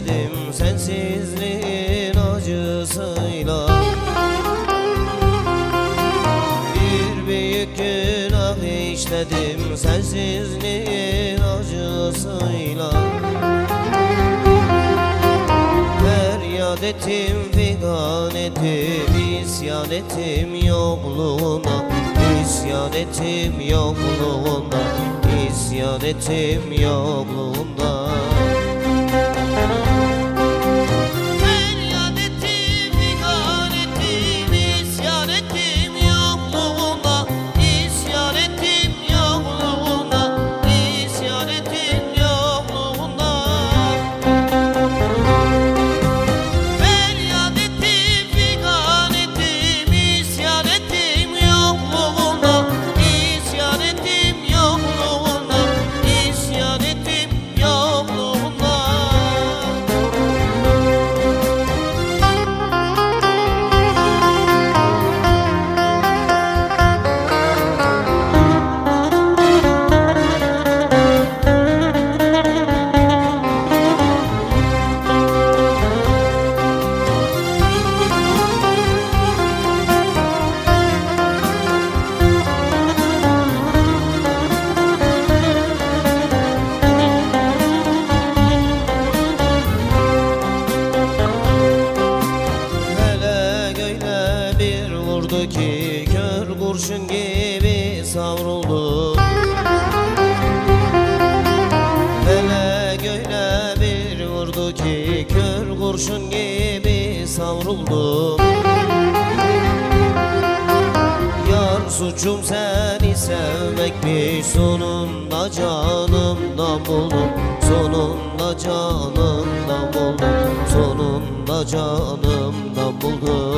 çekmedim sensizliğin acısıyla. Bir büyük günah işledim sensizliğin acısıyla. Feryat ettim figan ettim isyan ettim yokluğuna. İsyan ettim yokluğuna İsyan ettim yokluğuna. Bir vurdu ki kör kurşun gibi savruldu. Hele göyle bir vurdu ki kör kurşun gibi savruldu. Yar suçum seni sevmekmiş sonunda canımdan buldum. Sonunda canımdan buldum Sonunda canımdan buldum